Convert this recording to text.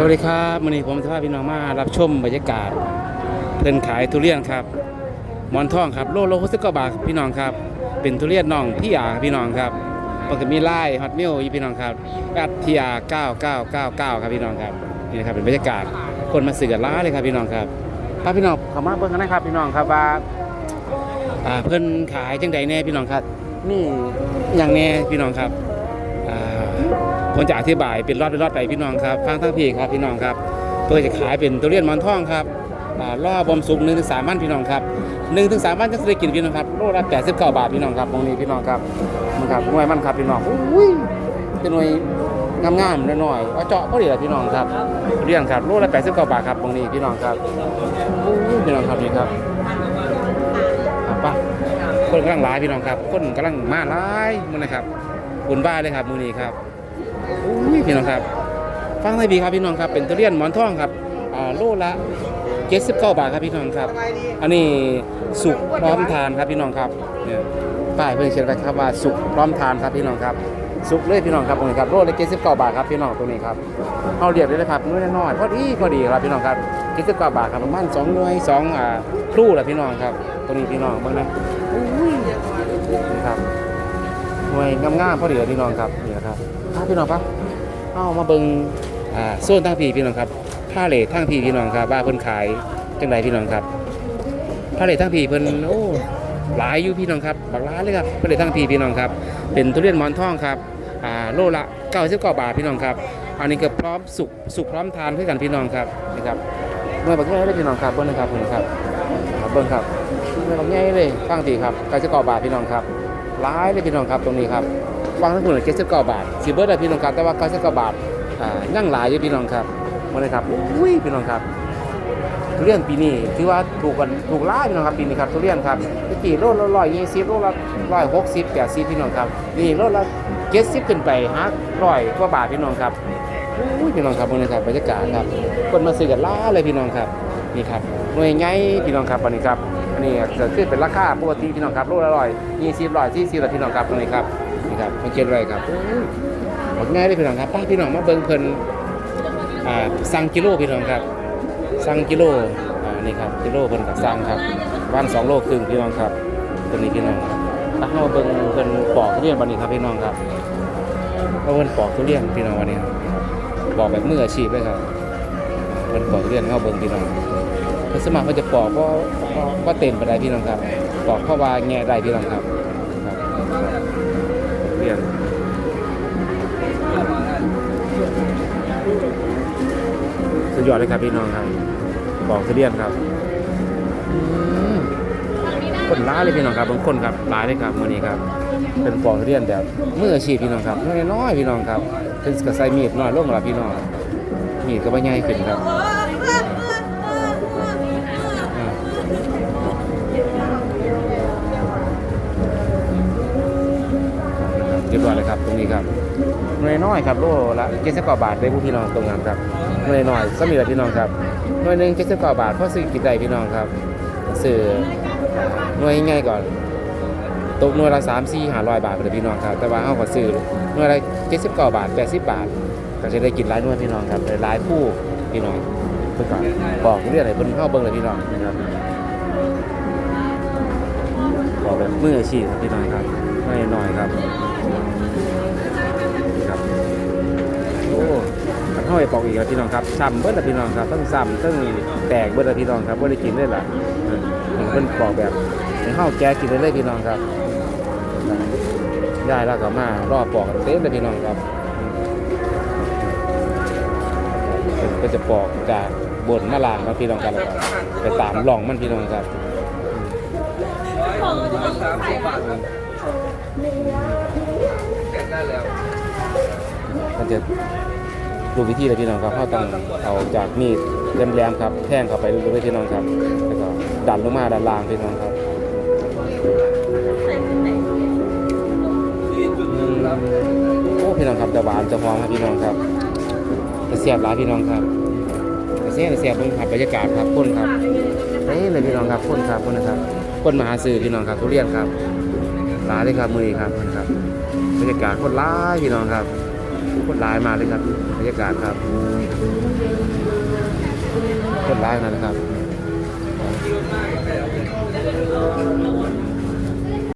สวัสดีครับวันนี้ผมจะพาพี่น้องมารับชมบรรยากาศเพิ่นขายทุเรียนครับหมอนทองครับโลโลหกสิบเก้าบาทครับพี่น้องครับ เป็นทุเรียนน้องพี่ยาครับพี่น้องครับมันก็มีไล่ฮอตมิลอยู่พี่น้องครับกัดพี่ยาเก้าเก้าเก้าเก้าครับพี่น้องครับนี่นะครับเป็นบรรยากาศคนมาซื้อกันร้านเลยครับพี่น้องครับพาพี่น้องเข้ามาเบิ่งกันนะครับพี่น้องครับว่าอ่าเพิ่นขายจังใดแน่พี่น้องครับ นี่อย่างแน่พี่น้องครับอ่า ผมจะอธิบายเป็นรอดเป็นรอดไปพี่น้องครับฟังทั้งพี่ครับพี่น้องครับเพื่อจะขายเป็นทุเรียนมอนทองครับอ่ารอบอมสุกหนึ่งถึงสามวันพี่น้องครับหนึ่งถึงสามวันจะได้กินพี่น้องครับโลละแปดสิบเก้าบาทพี่น้องครับตรงนี้พี่น้องครับมันครับหน่วยมันครับพี่น้องอุ้ยเป็นหน่วยงามๆหน่อยๆเอาเจาะก็ดีละพี่น้องครับเรียนครับโลละแปดสิบเก้าบาทครับตรงนี้พี่น้องครับอุ้ยพี่น้องครับนี่ครับป่ะคนกำลังหลายพี่น้องครับ คนกำลังมาหลายมันนะครับบุญบ้าเลยครับมือนี้ครับ พี่น้องครับ ฟังให้ดีครับพี่น้องครับ เป็นทุเรียนหมอนทองครับอ่าโลละ79บาทครับพี่น้องครับ อันนี้สุกพร้อมทานครับพี่น้องครับเนี่ยป้ายเพิ่งเขียนไว้ครับว่าสุกพร้อมทานครับพี่น้องครับสุกเลยพี่น้องครับตรงนี้ครับโลละ79บาทครับพี่น้องตรงนี้ครับเอาเรียบเลยครับน้อยน้อยพอดีพอดีครับพี่น้องครับ79บาทครับประมาณ2หน่วย2อ่าครู่ละพี่น้องครับตรงนี้พี่น้องเบิ่งนะอุ้ยนี่ครับหน่วยงามๆพอดีเลยพี่น้องครับนี่นะครับพาพี่น้องปะ เอามาเบิงอ่าโซนทางพี่พี่น้องครับผ้าเหล่ทางพี่พี่น้องครับว่าเพิ่นขายจังไดพี่น้องครับผ้าเหล่ทางพี่เพิ่นโอ้หลายอยู่พี่น้องครับบักหลายเลยครับผ้าเหล่ทางพี่พี่น้องครับเป็นทุเรียนหมอนทองครับอ่าโลละ99บาทพี่น้องครับอันนี้ก็พร้อมสุกสุกพร้อมทานเพื่อกันพี่น้องครับนะครับหน่วยบักใหญ่เลยพี่น้องครับเบิ่งนะครับเบิ่งครับเบิ่งครับหน่วยบักใหญ่เลยทางพีครับ99บาทพี่น้องครับร้ายเลยพี่น้องครับตรงนี้ครับ ฟังทั้งหมดเจ็ดสิบเก้าบาทสิเบิร์ดพี่น้องครับแต่ว่าเก้าสิบเก้าบาทอ่ายั่งหลายอยู่พี่น้องครับมาเลยครับอุ้ยพี่น้องครับทุเรียนปีนี้ถือว่าถูกกันถูกล่าพี่น้องครับปีนี้ครับทุเรียนครับตะกี้โลละร้อยยี่สิบโลละร้อยหกสิบแปดสิบพี่น้องครับนี่โลละเจ็ดสิบขึ้นไปฮะร้อยกว่าบาทพี่น้องครับอุ้ยพี่น้องครับมาเลยครับบรรยากาศครับคนมาซื้อกันล่าเลยพี่น้องครับนี่ครับหน่วยไงพี่น้องครับวันนี้ครับ อันนี้เกิดขึ้นเป็นราคาปกติพี่น้องครับโลละร้อยยี่สิบร้อยที่สิบละพี่น้องครับตรงนี้ครับนี่ครับมันเขียนไว้ครับหมดง่ายเลยพี่น้องครับป้าพี่น้องมาเบิ่งเพิ่นอ่าสั่งกิโลพี่น้องครับสั่งกิโลอ่านี่ครับกิโลเพิ่นกับสั่งครับวันสองโลครึ่งพี่น้องครับตรงนี้พี่น้องป้าเข้ามาเบิ่งเพิ่นปอกทุเรียนวันนี้ครับพี่น้องครับเพราเพิ่นปอกทุเรียนพี่น้องวันนี้ครับปอกแบบมืออาชีพเลยครับเพิ่นปอกทุเรียนเข้าเบิ่งพี่น้อง คือสมัครมันจะปอกก็ก็เต็มไปได้พี่น้องครับปอกเพราะว่าแง่ได้พี่น้องครับครับเรียนสุดยอดเลยครับพี่น้องครับปอกทุเรียนครับคนร้ายเลยพี่น้องครับบางคนครับร้ายเลยครับมื่อนี้ครับ เป็นปอกทุเรียนแบบมืออาชีพพี่น้องครับน้อยๆพี่น้องครับเป็นกระใสมีดน้อยลงแล้วพี่น้องมีดก็ไม่ใหญ่ขึ้นครับ เรียบร้อยเลยครับตรงนี้ครับหน่วยน้อยครับโลละเจ็ดสิบกว่าบาทได้ผู้พี่น้องตรงนั้นครับหน่วยน้อยสมีละพี่น้องครับหน่วยหนึ่งเจ็ดสิบกว่าบาทเพราะซื้อกินได้พี่น้องครับซื้อหน่วยง่ายก่อนตกหน่วยละสามสี่ห้าร้อยบาทเลยพี่น้องครับแต่ว่าเขาก็ซื้อหน่วยละเจ็ดสิบกว่าบาทแปดสิบบาทก็จะได้กินหลายหน่วยพี่น้องครับหลายผู้พี่น้องเพื่อก่อนบอกเรื่องอะไรเพิ่นเข้าเบิ่งเลยพี่น้องนะครับบอกแบบมืออาชีพพี่น้องครับ ไม่น้อยครับครับโอ้ขันห้อยปอกอีกแล้วพี่น้องครับซ้ำเบิ้ลละพี่น้องครับทั้งซ้ำทั้งแตกเบิ้ลละพี่น้องครับบ่ได้กินได้ล่ะเออนี่เพิ่นปอกแบบให้เฮาแกะกินได้เลยพี่น้องครับยายแล้วก็มารอปอกเต็มเลยพี่น้องครับก็จะปอกจากบนมาล่างมาพี่น้องกันแล้วก็ไปตามร่องมันพี่น้องครับ มันจะดูวิธีเลยพี่น้องครับเขาต้องเอาจากมีดแหลมๆครับแทงเข้าไปลึกๆเลยพี่น้องครับ แล้วก็ดันลงมาด้านล่างพี่น้องครับอืมโอ้พี่น้องครับจะหวานจะหอมครับพี่น้องครับจะเสียบหลายพี่น้องครับจะเสียบจะเสียบเบิ่งครับบรรยากาศครับคนครับเอ้เลยพี่น้องครับคนครับคนนะครับคนมาหาซื้อพี่น้องครับทุเรียนครับ หลายเลยครับมือนี้ครับนครับบรรยากาศโคตรร้ายพี่น้องครับโคตรร้ายมาเลยครับบรรยากาศครับโคตรร้ายนะครับ